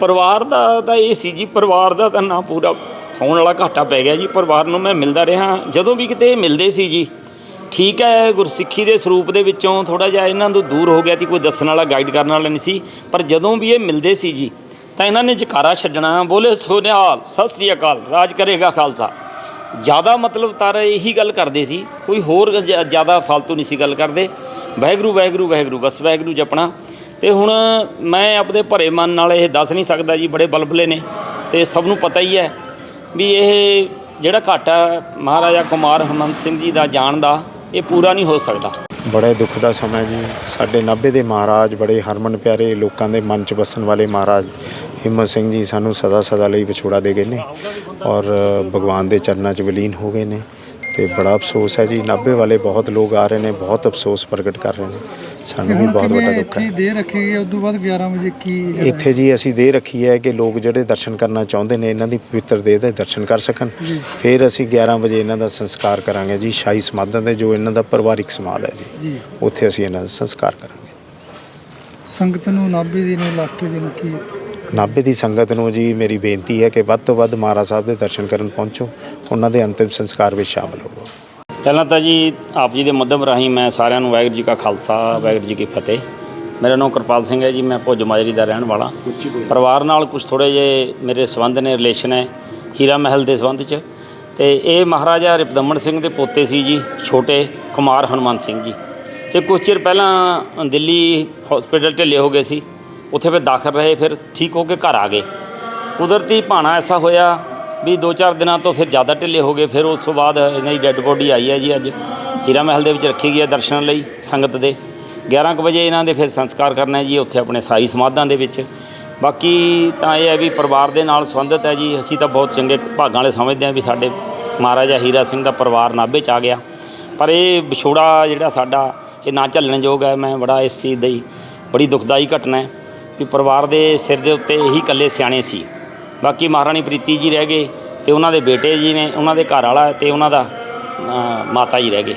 ਪਰਿਵਾਰ ਦਾ ਤਾਂ ਇਹ ਸੀ ਜੀ, ਪਰਿਵਾਰ ਦਾ ਤਾਂ ਨਾ ਪੂਰਾ ਹੋਣ ਵਾਲਾ ਘਾਟਾ ਪੈ ਗਿਆ ਜੀ, ਪਰਿਵਾਰ ਨੂੰ ਮੈਂ ਮਿਲਦਾ ਰਿਹਾ। ਜਦੋਂ ਵੀ ਕਿਤੇ ਮਿਲਦੇ ਸੀ ਜੀ, ਠੀਕ ਹੈ, ਗੁਰਸਿੱਖੀ ਦੇ ਸਰੂਪ ਦੇ ਵਿੱਚੋਂ ਥੋੜਾ ਜਿਹਾ ਇਹਨਾਂ ਤੋਂ ਦੂਰ ਹੋ ਗਿਆ ਸੀ, ਕੋਈ ਦੱਸਣ ਵਾਲਾ ਗਾਈਡ ਕਰਨ ਵਾਲਾ ਨਹੀਂ ਸੀ, ਪਰ ਜਦੋਂ ਵੀ ਇਹ ਮਿਲਦੇ ਸੀ ਜੀ, ਤਾਂ ਇਹਨਾਂ ਨੇ ਜਕਾਰਾ ਛੱਡਣਾ, ਬੋਲੇ ਸੋਨਿਹਾਲ ਸਤਿ ਸ੍ਰੀ ਅਕਾਲ, ਰਾਜ ਕਰੇਗਾ ਖਾਲਸਾ। ਜ਼ਿਆਦਾ ਮਤਲਬ ਤਾਰਾ ਇਹੀ ਗੱਲ ਕਰਦੇ ਸੀ, ਕੋਈ ਹੋਰ ਜ਼ਿਆਦਾ ਫालतू ਨਹੀਂ ਸੀ ਗੱਲ ਕਰਦੇ। ਵਾਹਿਗੁਰੂ ਵਾਹਿਗੁਰੂ ਵਾਹਿਗੁਰੂ, ਬਸ ਵਾਹਿਗੁਰੂ ਜਪਣਾ। ਤੇ ਹੁਣ ਮੈਂ ਆਪਣੇ ਭਰੇ ਮਨ ਨਾਲ ਇਹ ਦੱਸ ਨਹੀਂ ਸਕਦਾ ਜੀ, ਬੜੇ ਬਲਬਲੇ ਨੇ ਤੇ ਸਭ ਨੂੰ ਪਤਾ ਹੀ ਹੈ ਵੀ ਇਹ ਜਿਹੜਾ ਘਾਟਾ ਮਹਾਰਾਜਾ ਕੁਮਾਰ ਹਰਮੰਤ ਸਿੰਘ ਜੀ ਦਾ ਜਾਣ ਦਾ, ਇਹ ਪੂਰਾ ਨਹੀਂ ਹੋ ਸਕਦਾ। ਬੜੇ ਦੁੱਖ ਦਾ ਸਮਾਂ ਜੀ। ਸਾਡੇ 90 ਦੇ ਮਹਾਰਾਜ, ਬੜੇ ਹਰਮਨ ਪਿਆਰੇ ਲੋਕਾਂ ਦੇ ਮਨ 'ਚ ਵਸਣ ਵਾਲੇ ਮਹਾਰਾਜ ਹਿੰਮਤ ਸਿੰਘ ਜੀ ਸਾਨੂੰ ਸਦਾ ਸਦਾ ਲਈ ਵਿਛੋੜਾ ਦੇ ਗਏ ਨੇ ਔਰ ਭਗਵਾਨ ਦੇ ਚਰਨਾਂ 'ਚ ਵਿਲੀਨ ਹੋ ਗਏ ਨੇ। ਤੇ ਬੜਾ ਅਫਸੋਸ ਹੈ ਜੀ। 90 ਵਾਲੇ ਬਹੁਤ ਲੋਕ ਆ ਰਹੇ ਨੇ ਬਹੁਤ ਅਫਸੋਸ ਪ੍ਰਗਟ ਕਰ ਰਹੇ ਨੇ। ਸਾਨੂੰ ਵੀ ਬਹੁਤ ਵੱਡਾ ਦੁੱਖ ਹੈ। ਦੇ ਰੱਖੀ ਗਈ ਉਸ ਤੋਂ ਬਾਅਦ 11 ਵਜੇ ਕੀ ਇੱਥੇ ਜੀ ਅਸੀਂ ਦੇ ਰੱਖੀ ਹੈ ਕਿ ਲੋਕ ਜਿਹੜੇ ਦਰਸ਼ਨ ਕਰਨਾ ਚਾਹੁੰਦੇ ਨੇ ਇਹਨਾਂ ਦੀ ਪਵਿੱਤਰ ਦੇਹ ਦੇ ਦਰਸ਼ਨ ਕਰ ਸਕਣ। ਫਿਰ ਅਸੀਂ 11 ਵਜੇ ਇਹਨਾਂ ਦਾ ਸੰਸਕਾਰ ਕਰਾਂਗੇ ਜੀ ਸ਼ਾਹੀ ਸਮਾਧਾਂ ਦੇ ਜੋ ਇਹਨਾਂ ਦਾ ਪਰਿਵਾਰਿਕ ਸਮਾਧ ਹੈ ਜੀ। ਉੱਥੇ ਅਸੀਂ ਇਹਨਾਂ ਦਾ ਸੰਸਕਾਰ ਕਰਾਂਗੇ। ਸੰਗਤ ਨੂੰ ਨਾਭੇ ਦੇ ਨੂੰ ਇਲਾਕੇ ਦੇ ਨੂੰ ਕੀ ਨਾਭੇ ਦੀ ਸੰਗਤ ਨੂੰ ਜੀ ਮੇਰੀ ਬੇਨਤੀ ਹੈ ਕਿ ਵੱਧ ਤੋਂ ਵੱਧ ਮਹਾਰਾਜ ਸਾਹਿਬ ਦੇ ਦਰਸ਼ਨ ਕਰਨ ਪਹੁੰਚੋ, ਉਹਨਾਂ ਦੇ ਅੰਤਿਮ ਸੰਸਕਾਰ ਵਿੱਚ ਸ਼ਾਮਲ ਹੋਵੋ। ਪਹਿਲਾਂ ਤਾਂ ਜੀ ਆਪ ਜੀ ਦੇ ਮੱਧਮ ਰਾਹੀਂ ਮੈਂ ਸਾਰਿਆਂ ਨੂੰ ਵਾਹਿਗੁਰੂ ਜੀ ਕਾ ਖਾਲਸਾ, ਵਾਹਿਗੁਰੂ ਜੀ ਕੀ ਫਤਿਹ। ਮੇਰਾ ਨਾਮ ਕਿਰਪਾਲ ਸਿੰਘ ਹੈ ਜੀ, ਮੈਂ ਭੁੱਜ ਮਾਜਰੀ ਦਾ ਰਹਿਣ ਵਾਲਾ। ਪਰਿਵਾਰ ਨਾਲ ਕੁਝ ਥੋੜੇ ਜੇ ਮੇਰੇ ਸੰਬੰਧ ਨੇ ਰਿਲੇਸ਼ਨ ਹੈ ਹੀਰਾ ਮਹਿਲ ਦੇ ਸੰਬੰਧ 'ਚ। ਤੇ ਇਹ ਮਹਾਰਾਜਾ ਰਿਪਦਮਨ ਸਿੰਘ ਦੇ ਪੋਤੇ ਸੀ ਜੀ, ਛੋਟੇ ਕੁਮਾਰ ਹਨੂੰਮਾਨ ਸਿੰਘ ਜੀ। ਇਹ ਕੁਝ ਚਿਰ ਪਹਿਲਾਂ ਦਿੱਲੀ ਹਸਪੀਟਲ ਢਿੱਲੇ ਹੋ ਗਏ ਸੀ। ਉੱਥੇ ਫਿਰ ਦਾਖਲ ਰਹੇ, ਫਿਰ ਠੀਕ ਹੋ ਕੇ ਘਰ ਆ ਗਏ। ਕੁਦਰਤੀ ਭਾਣਾ ਐਸਾ ਹੋਇਆ ਵੀ 2-4 ਦਿਨਾਂ ਤੋਂ ਫਿਰ ਜ਼ਿਆਦਾ ਢਿੱਲੇ ਹੋ ਗਏ, ਫਿਰ ਉਸ ਤੋਂ ਬਾਅਦ ਇਹਨਾਂ ਦੀ ਡੈੱਡ ਬੋਡੀ ਆਈ ਹੈ ਜੀ ਅੱਜ। ਹੀਰਾ ਮਹਿਲ ਦੇ ਵਿੱਚ ਰੱਖੀ ਗਈ ਹੈ ਦਰਸ਼ਨ ਲਈ ਸੰਗਤ ਦੇ। 11 ਕੁ ਵਜੇ ਇਹਨਾਂ ਦੇ ਫਿਰ ਸੰਸਕਾਰ ਕਰਨਾ ਹੈ ਜੀ, ਉੱਥੇ ਆਪਣੇ ਸਾਈ ਸਮਾਧਾਂ ਦੇ ਵਿੱਚ। ਬਾਕੀ ਤਾਂ ਇਹ ਹੈ ਵੀ ਪਰਿਵਾਰ ਦੇ ਨਾਲ ਸੰਬੰਧਿਤ ਹੈ ਜੀ, ਅਸੀਂ ਤਾਂ ਬਹੁਤ ਚੰਗੇ ਭਾਗਾਂ ਵਾਲੇ ਸਮਝਦੇ ਹਾਂ ਵੀ ਸਾਡੇ ਮਹਾਰਾਜਾ ਹੀਰਾ ਸਿੰਘ ਦਾ ਪਰਿਵਾਰ ਨਾਭੇ ਚ ਆ ਗਿਆ। ਪਰ ਇਹ ਵਿਛੋੜਾ ਜਿਹੜਾ ਸਾਡਾ, ਇਹ ਨਾ ਝੱਲਣਯੋਗ ਹੈ, ਮੈਂ ਬੜਾ ਇਸ ਚੀਜ਼ ਦੀ ਬੜੀ ਦੁਖਦਾਈ ਘਟਨਾ ਹੈ। ਵੀ ਪਰਿਵਾਰ ਦੇ ਸਿਰ ਦੇ ਉੱਤੇ ਇਹੀ ਇਕੱਲੇ ਸਿਆਣੇ ਸੀ। ਬਾਕੀ ਮਹਾਰਾਣੀ ਪ੍ਰੀਤੀ ਜੀ ਰਹਿ ਗਏ ਤੇ ਉਹਨਾਂ ਦੇ ਬੇਟੇ ਜੀ ਨੇ ਉਹਨਾਂ ਦੇ ਘਰ ਵਾਲਾ ਤੇ ਉਹਨਾਂ ਦਾ ਮਾਤਾ ਜੀ ਰਹਿ ਗਏ।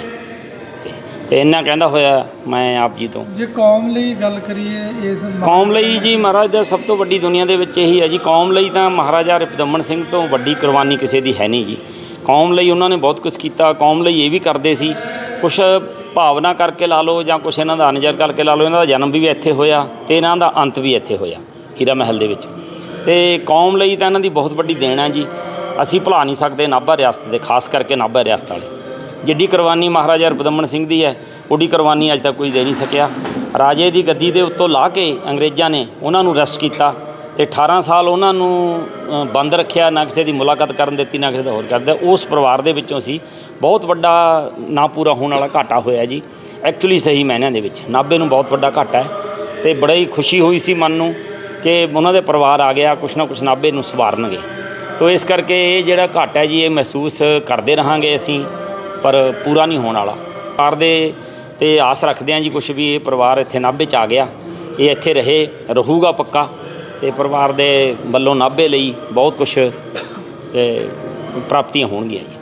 ਤੇ ਇੰਨਾ ਕਹਿੰਦਾ ਹੋਇਆ ਮੈਂ ਆਪ ਜੀ ਤੋਂ। ਜੇ ਕੌਮ ਲਈ ਗੱਲ ਕਰੀਏ ਇਸ ਕੌਮ ਲਈ ਜੀ ਮਹਾਰਾਜ ਦਾ ਸਭ ਤੋਂ ਵੱਡੀ ਦੁਨੀਆ ਦੇ ਵਿੱਚ ਇਹੀ ਹੈ ਜੀ। ਕੌਮ ਲਈ ਤਾਂ ਮਹਾਰਾਜਾ ਰਿਪਦਮਨ ਸਿੰਘ ਤੋਂ ਵੱਡੀ ਕੁਰਬਾਨੀ ਕਿਸੇ ਦੀ ਹੈ ਨਹੀਂ ਜੀ। ਕੌਮ ਲਈ ਉਹਨਾਂ ਨੇ ਬਹੁਤ ਕੁਝ ਕੀਤਾ ਕੌਮ ਲਈ ਇਹ ਵੀ ਕਰਦੇ ਸੀ। ਕੁਝ ਭਾਵਨਾ ਕਰਕੇ ਲਾ ਲਓ ਜਾਂ ਕੁਛ ਇਹਨਾਂ ਦਾ ਅਨਜਰ ਕਰਕੇ ਲਾ ਲਓ, ਇਹਨਾਂ ਦਾ ਜਨਮ ਵੀ ਇੱਥੇ ਹੋਇਆ ਤੇ ਇਹਨਾਂ ਦਾ ਅੰਤ ਵੀ ਇੱਥੇ ਹੋਇਆ ਹੀਰਾ ਮਹਿਲ ਦੇ ਵਿੱਚ। ਤੇ ਕੌਮ ਲਈ ਤਾਂ ਇਹਨਾਂ ਦੀ ਬਹੁਤ ਵੱਡੀ ਦੇਣ ਹੈ ਜੀ। ਅਸੀਂ ਭੁਲਾ ਨਹੀਂ ਸਕਦੇ ਨਾਭਾ ਰਿਆਸਤ ਦੇ, ਖਾਸ ਕਰਕੇ ਨਾਭਾ ਰਿਆਸਤ ਵਾਲੇ। ਜਿੱਡੀ ਕੁਰਬਾਨੀ ਮਹਾਰਾਜਾ ਰਪਦਮਨ ਸਿੰਘ ਦੀ ਹੈ ਓਡੀ ਕੁਰਬਾਨੀ ਅੱਜ ਤੱਕ ਕੋਈ ਦੇ ਨਹੀਂ ਸਕਿਆ। ਰਾਜੇ ਦੀ ਗੱਦੀ ਦੇ ਉੱਤੋਂ ਲਾ ਕੇ ਅੰਗਰੇਜ਼ਾਂ ਨੇ ਉਹਨਾਂ ਨੂੰ ਰੈਸਟ ਕੀਤਾ। ਤੇ 18 ਸਾਲ ਉਹਨਾਂ ਨੂੰ ਬੰਦ ਰੱਖਿਆ, ਨਾ ਕਿਸੇ ਦੀ ਮੁਲਾਕਾਤ ਕਰਨ ਦਿੱਤੀ, ਨਾ ਕਿਸੇ ਦਾ ਹੋਰ ਕਰਦਾ ਉਸ ਪਰਿਵਾਰ ਦੇ ਵਿੱਚੋਂ ਸੀ। ਬਹੁਤ ਵੱਡਾ ਨਾ ਪੂਰਾ ਹੋਣ ਵਾਲਾ ਘਾਟਾ ਹੋਇਆ ਜੀ। ਐਕਚੁਅਲੀ ਸਹੀ ਮਾਇਨਿਆਂ ਦੇ ਵਿੱਚ। ਨਾਭੇ ਨੂੰ ਬਹੁਤ ਵੱਡਾ ਘਾਟਾ ਹੈ। ਤੇ ਬੜਾ ਹੀ ਖੁਸ਼ੀ ਹੋਈ ਸੀ ਮਨ ਨੂੰ ਕਿ ਉਹਨਾਂ ਦੇ ਪਰਿਵਾਰ ਆ ਗਿਆ, ਕੁਛ ਨਾ ਕੁਛ ਨਾਭੇ ਨੂੰ ਸਵਾਰਨਗੇ। ਤੋ ਇਸ ਕਰਕੇ ਇਹ ਜਿਹੜਾ ਘਾਟਾ ਜੀ, ਇਹ ਮਹਿਸੂਸ ਕਰਦੇ ਰਹਾਂਗੇ ਅਸੀਂ, ਪਰ ਪੂਰਾ ਨਹੀਂ ਹੋਣ ਵਾਲਾ। ਪਰਿਵਾਰ ਦੇ ਤੇ ਆਸ ਰੱਖਦੇ ਹਾਂ ਜੀ ਕੁਛ ਵੀ ਇਹ ਪਰਿਵਾਰ ਇੱਥੇ ਨਾਭੇ ਚ ਆ ਗਿਆ, ਇਹ ਇੱਥੇ ਰਹੇ, ਰਹੂਗਾ ਪੱਕਾ। ਤੇ ਪਰਿਵਾਰ ਦੇ ਵੱਲੋਂ ਨਾਭੇ ਲਈ ਬਹੁਤ ਕੁਛ ਤੇ ਪ੍ਰਾਪਤੀਆਂ ਹੋਣਗੀਆਂ ਜੀ।